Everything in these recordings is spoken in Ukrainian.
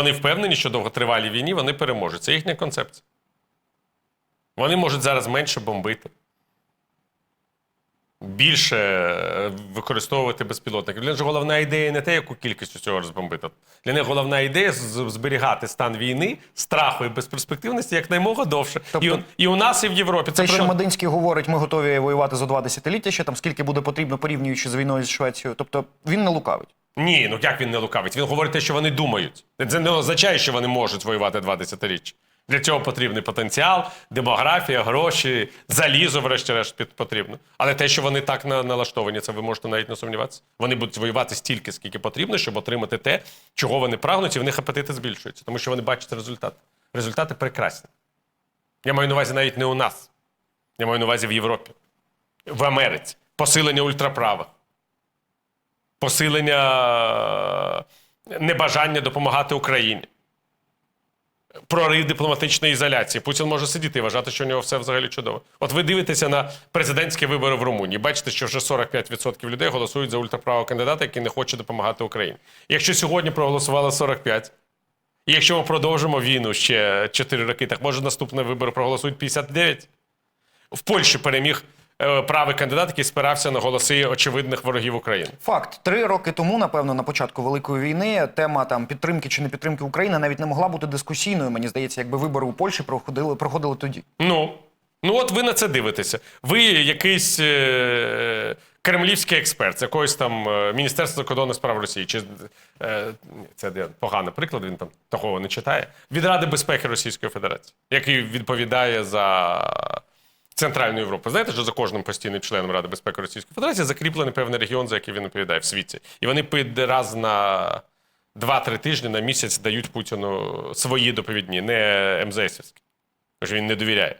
Вони впевнені, що довготривалій війні вони переможуть. Це їхня концепція. Вони можуть зараз менше бомбити, більше е, використовувати безпілотники. Для них головна ідея не те, яку кількість усього розбомбити. Для них головна ідея зберігати стан війни, страху і безперспективності якнаймога довше. Тобто- і, у- і у нас, і в Європі. Те, що Мединський говорить, ми готові воювати за два десятиліття, ще там скільки буде потрібно, порівнюючи з війною з Швецією. Тобто він не лукавить. Ні, ну як він не лукавить? Він говорить те, що вони думають. Це не означає, що вони можуть воювати два десятиріччя. Для цього потрібний потенціал, демографія, гроші, залізо, врешті-решт, потрібно. Але те, що вони так на- налаштовані, це ви можете навіть не сумніватися. Вони будуть воювати стільки, скільки потрібно, щоб отримати те, чого вони прагнуть, і в них апетити збільшуються, тому що вони бачать результат. Результати прекрасні. Я маю на увазі навіть не у нас. Я маю на увазі в Європі, в Америці. Посилення ультраправих посилення е, небажання допомагати Україні, прорив дипломатичної ізоляції. Путін може сидіти і вважати, що у нього все взагалі чудово. От ви дивитеся на президентські вибори в Румунії, бачите, що вже 45% людей голосують за ультраправого кандидата, який не хоче допомагати Україні. Якщо сьогодні проголосували 45%, і якщо ми продовжимо війну ще 4 роки, так може наступний вибор проголосують 59%? В Польщі переміг правий кандидат, який спирався на голоси очевидних ворогів України. Факт, три роки тому, напевно, на початку великої війни, тема там підтримки чи не підтримки України навіть не могла бути дискусійною. Мені здається, якби вибори у Польщі проходили, проходили тоді. Ну, ну от ви на це дивитеся. Ви якийсь е- кремлівський експерт з якогось там е, Міністерства закордонних справ Росії, чи е, це поганий приклад, він там такого не читає. Від Ради безпеки Російської Федерації, який відповідає за Центральну Європу. Знаєте, що за кожним постійним членом Ради безпеки Російської Федерації закріплений певний регіон, за який він відповідає в світі. І вони раз на 2-3 тижні на місяць дають Путіну свої доповідні, не МЗСівські. Тож він не довіряє,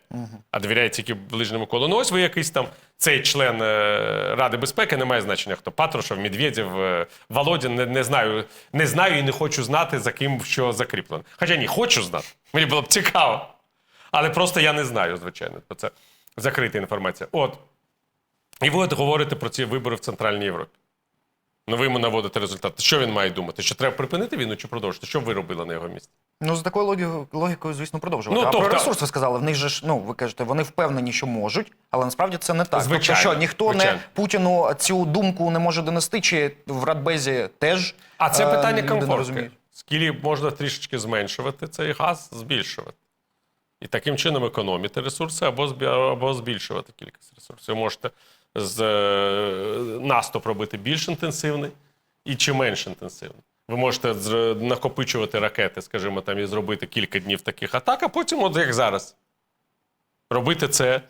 а довіряє тільки ближньому колу. Ну ось ви якийсь там цей член е, Ради безпеки, не має значення, хто Патрушев, Медведєв, е, Володін, не, не знаю. Не знаю і не хочу знати, за ким що закріплено. Хоча ні, хочу знати. Мені було б цікаво. Але просто я не знаю, звичайно. Бо це закрита інформація. От. І ви от говорите про ці вибори в Центральній Європі. Ну, ви йому наводите результат. Що він має думати? Що треба припинити війну чи продовжити? Що б ви робили на його місці? Ну, з такою логікою, логікою звісно, продовжувати. Ну, а тобто- про ресурс ви сказали, в них же ж, ну, ви кажете, вони впевнені, що можуть, але насправді це не так. Звичайно, тобто, що ніхто звичайно. не Путіну цю думку не може донести, чи в Радбезі теж А це е, питання комфорту. Скільки можна трішечки зменшувати цей газ, збільшувати. І таким чином економити ресурси або, або збільшувати кількість ресурсів. Ви можете з е, наступ робити більш інтенсивний і чи менш інтенсивний. Ви можете накопичувати ракети, скажімо, там, і зробити кілька днів таких атак, а потім, от як зараз, робити це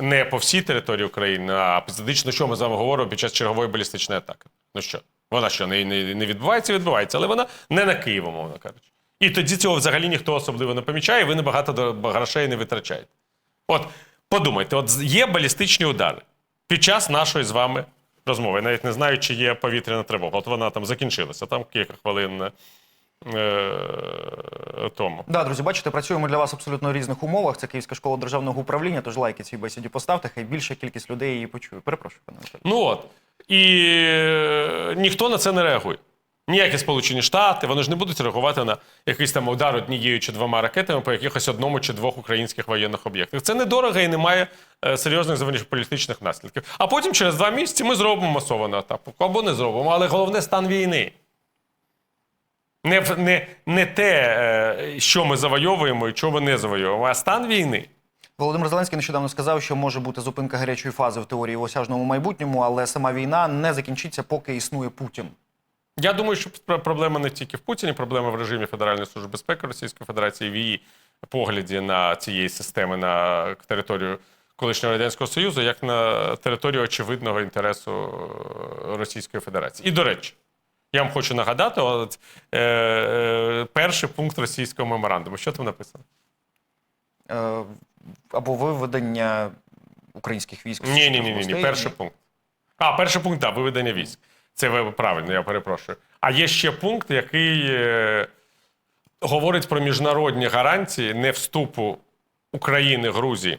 не по всій території України, а епізодично, що ми з вами говоримо під час чергової балістичної атаки. Ну що, вона що, не, не, не відбувається, відбувається, але вона не на Київ, мовно кажучи. І тоді цього взагалі ніхто особливо не помічає, і ви небагато грошей не витрачаєте. От подумайте, от є балістичні удари під час нашої з вами розмови. Я навіть не знаю, чи є повітряна тривога. От вона там закінчилася, там кілька хвилин е, тому. Да, друзі, бачите, працюємо для вас абсолютно в різних умовах. Це Київська школа державного управління, тож лайки цій бесіді поставте, хай більша кількість людей її почує. Перепрошую, пане Віталію. Ну от. І е, ніхто на це не реагує. Ніякі Сполучені Штати, вони ж не будуть реагувати на якийсь там удар однією чи двома ракетами по якихось одному чи двох українських воєнних об'єктах. Це недорого і не має е, серйозних зовнішньополітичних наслідків. А потім через два місяці ми зробимо масовану атаку. Або не зробимо, але головне стан війни. Не, не, не те, е, що ми завойовуємо і що ми не завойовуємо, а стан війни. Володимир Зеленський нещодавно сказав, що може бути зупинка гарячої фази в теорії в осяжному майбутньому, але сама війна не закінчиться, поки існує Путін. Я думаю, що проблема не тільки в Путіні, проблема в режимі Федеральної служби безпеки Російської Федерації в її погляді на цієї системи на територію колишнього радянського союзу, як на територію очевидного інтересу е, Російської Федерації. І до речі, я вам хочу нагадати, от, е, е, перший пункт російського меморандуму. Що там написано? Е, або виведення українських військ. Ні, ні, ні, ні, ні. Перший пункт. А, перший пункт, так, виведення військ. Це ви правильно, я перепрошую. А є ще пункт, який е, говорить про міжнародні гарантії не вступу України, Грузії,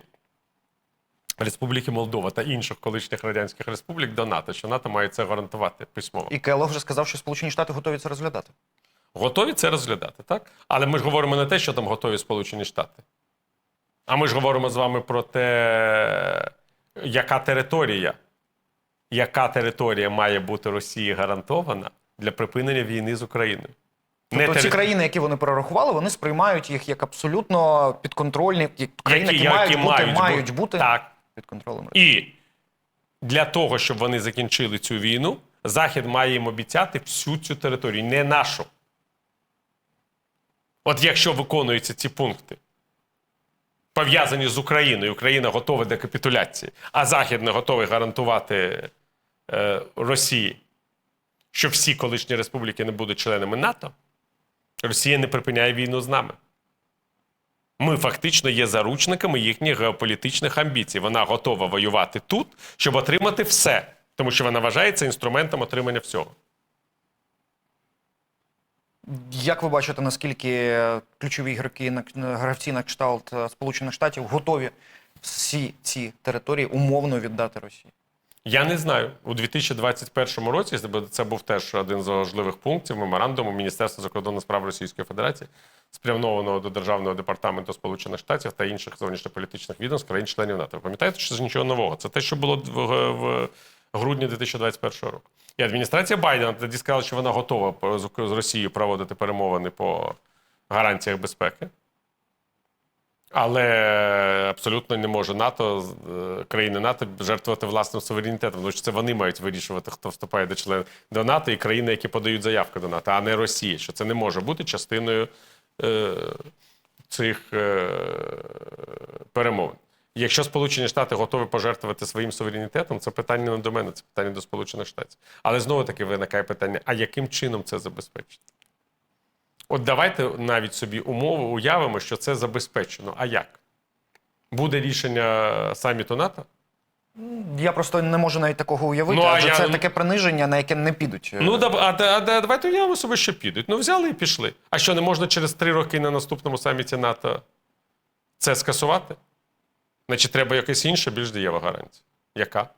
Республіки Молдова та інших колишніх радянських республік до НАТО, що НАТО має це гарантувати письмово. І Келлог вже сказав, що Сполучені Штати готові це розглядати. Готові це розглядати, так? Але ми ж говоримо не те, що там готові Сполучені Штати. А ми ж говоримо з вами про те, яка територія, яка територія має бути Росії гарантована для припинення війни з Україною. Тобто ці країни, які вони перерахували, вони сприймають їх як абсолютно підконтрольні як країни, які, мають, бути, мають бути Так. під контролем. Росії. І для того, щоб вони закінчили цю війну, Захід має їм обіцяти всю цю територію, не нашу. От якщо виконуються ці пункти, пов'язані з Україною, Україна готова до капітуляції, а Захід не готовий гарантувати е, Росії, що всі колишні республіки не будуть членами НАТО, Росія не припиняє війну з нами. Ми фактично є заручниками їхніх геополітичних амбіцій. Вона готова воювати тут, щоб отримати все, тому що вона вважається інструментом отримання всього. Як ви бачите, наскільки ключові ігроки гравці на кшталт е, Сполучених Штатів готові всі ці території умовно віддати Росії? Я не знаю. У 2021 році це був теж один з важливих пунктів меморандуму Міністерства закордонних справ Російської Федерації, спрямованого до Державного департаменту Сполучених Штатів та інших зовнішньополітичних відомств країн-членів НАТО. Ви пам'ятаєте, що це нічого нового? Це те, що було в, в грудні 2021 року. І адміністрація Байдена тоді сказала, що вона готова з з Росією проводити перемовини по гарантіях безпеки. Але абсолютно не може НАТО, е, країни НАТО жертвувати власним суверенітетом, тому що це вони мають вирішувати, хто вступає до член до НАТО, і країни, які подають заявки до НАТО, а не Росія. Що це не може бути частиною е, цих е, перемовин. Якщо Сполучені Штати готові пожертвувати своїм суверенітетом, це питання не до мене, це питання до Сполучених Штатів. Але знову таки виникає питання: а яким чином це забезпечити? От давайте навіть собі умову уявимо, що це забезпечено. А як? Буде рішення саміту НАТО? Я просто не можу навіть такого уявити, Ну, а адже я- це таке приниження, на яке не підуть. Ну, да, а, да- а, давайте уявимо собі, що підуть. Ну, взяли і пішли. А що, не можна через три роки на наступному саміті НАТО це скасувати? Значить, треба якась інша, більш дієва гарантія. Яка?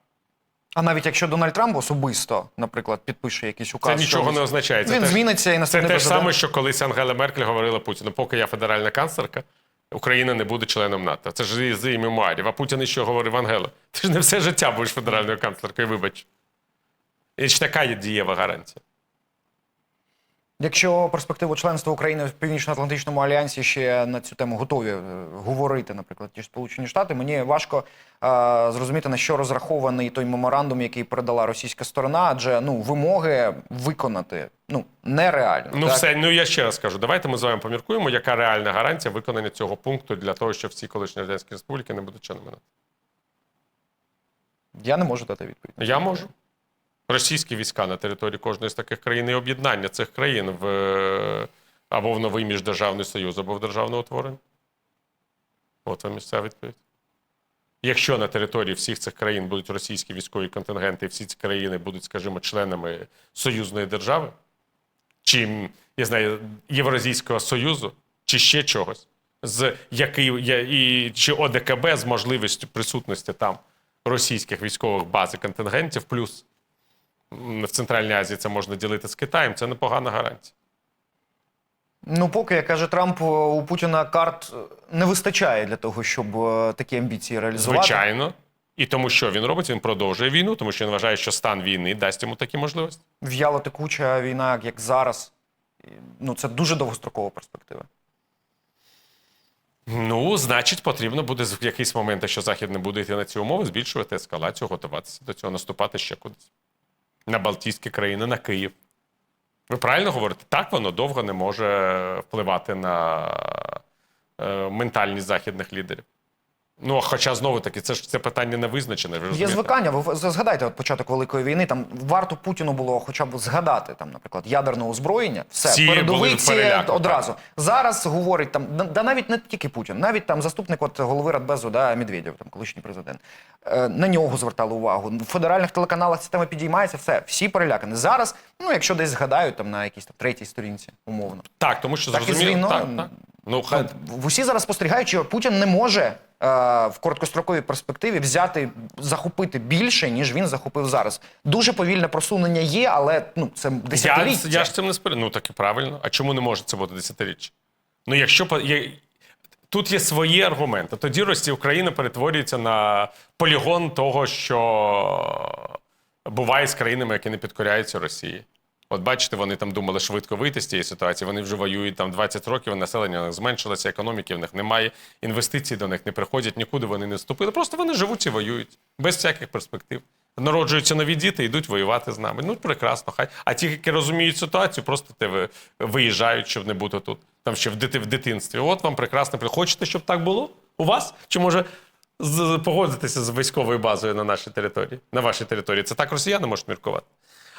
А навіть якщо Дональд Трамп особисто, наприклад, підпише якийсь указ. Це нічого не означає. Це він теж- зміниться і Це те ж саме, що колись Ангела Меркель говорила Путіну, поки я федеральна канцлерка, Україна не буде членом НАТО. Це ж з мемуарів. А Путін і що говорив Ангела? Ти ж не все життя будеш федеральною канцлеркою, вибач. І ж така є дієва гарантія. Якщо перспективу членства України в Північно-Атлантичному альянсі ще на цю тему готові е, говорити, наприклад, ті ж Сполучені Штати, мені важко е, зрозуміти на що розрахований той меморандум, який передала російська сторона, адже ну вимоги виконати ну нереально. Ну, так? все, ну я ще раз кажу, давайте ми з вами поміркуємо, яка реальна гарантія виконання цього пункту для того, щоб всі колишні радянські республіки не будуть членами НАТО. Я не можу дати відповідь. Я можу. Російські війська на території кожної з таких країн і об'єднання цих країн в е, або в новий міждержавний союз, або в державне утворення. От вам місця відповідь. Якщо на території всіх цих країн будуть російські військові контингенти, і всі ці країни будуть, скажімо, членами союзної держави, чи я знаю, Євразійського Союзу, чи ще чогось, з який я- і чи ОДКБ з можливістю присутності там російських військових баз і контингентів, плюс в Центральній Азії це можна ділити з Китаєм, це непогана гарантія. Ну, поки, як каже Трамп, у Путіна карт е, не вистачає для того, щоб е, такі амбіції реалізувати. Звичайно. І тому, що він робить, він продовжує війну, тому що він вважає, що стан війни дасть йому такі можливості. В'яло текуча війна, як зараз. Ну, це дуже довгострокова перспектива. Ну, значить, потрібно буде в якийсь момент, якщо Захід не буде йти на ці умови, збільшувати ескалацію, готуватися до цього, наступати ще кудись. На Балтійські країни, на Київ. Ви правильно говорите? Так воно довго не може впливати на е, ментальність західних лідерів. Ну, хоча знову таки, це ж це питання не визначене. Ви Є звикання. Ви згадайте от початок Великої війни. Там варто Путіну було хоча б згадати там, наприклад, ядерне озброєння. Все Всі були в передовиці переляку, одразу. Зараз говорить там, да, навіть не тільки Путін, навіть там заступник от голови Радбезу, да, Медведєв, там колишній президент. Е, на нього звертали увагу. В федеральних телеканалах ця тема підіймається. Все, всі перелякані. Зараз, ну якщо десь згадають там на якійсь там третій сторінці, умовно. Так, тому що Так зрозуміло. Так, так. Ну, хай, В усі зараз спостерігають, що Путін не може в короткостроковій перспективі взяти, захопити більше, ніж він захопив зараз. Дуже повільне просунення є, але ну це Я, десятиліття. я ж цим не спорю. Ну так і правильно. А чому не може це бути десятиріччя? Ну, якщо по- тут є свої аргументи, тоді Росія Україна перетворюється на полігон того, що буває з країнами, які не підкоряються Росії. От бачите, вони там думали швидко вийти з цієї ситуації. Вони вже воюють там 20 років, населення у них зменшилося, економіки в них немає, інвестицій до них не приходять, нікуди вони не вступили. Просто вони живуть і воюють без всяких перспектив. Народжуються нові діти, йдуть воювати з нами. Ну прекрасно, хай. А ті, які розуміють ситуацію, просто те виїжджають, щоб не бути тут. Там ще в, дити, в дитинстві. От вам прекрасно. Хочете, щоб так було у вас? Чи може погодитися з військовою базою на нашій території, на вашій території? Це так росіяни можуть міркувати.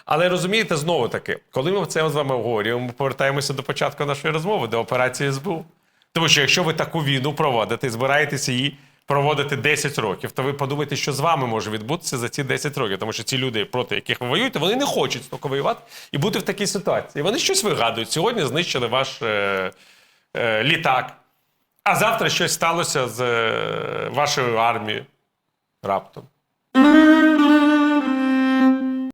Але розумієте, знову таки, коли ми це з вами обговорюємо, ми повертаємося до початку нашої розмови, до операції СБУ. Тому що якщо ви таку війну проводите і збираєтеся її проводити 10 років, то ви подумайте, що з вами може відбутися за ці 10 років. Тому що ці люди, проти яких ви воюєте, вони не хочуть стільки воювати і бути в такій ситуації. Вони щось вигадують. Сьогодні знищили ваш е, е, літак, а завтра щось сталося з е, вашою армією раптом.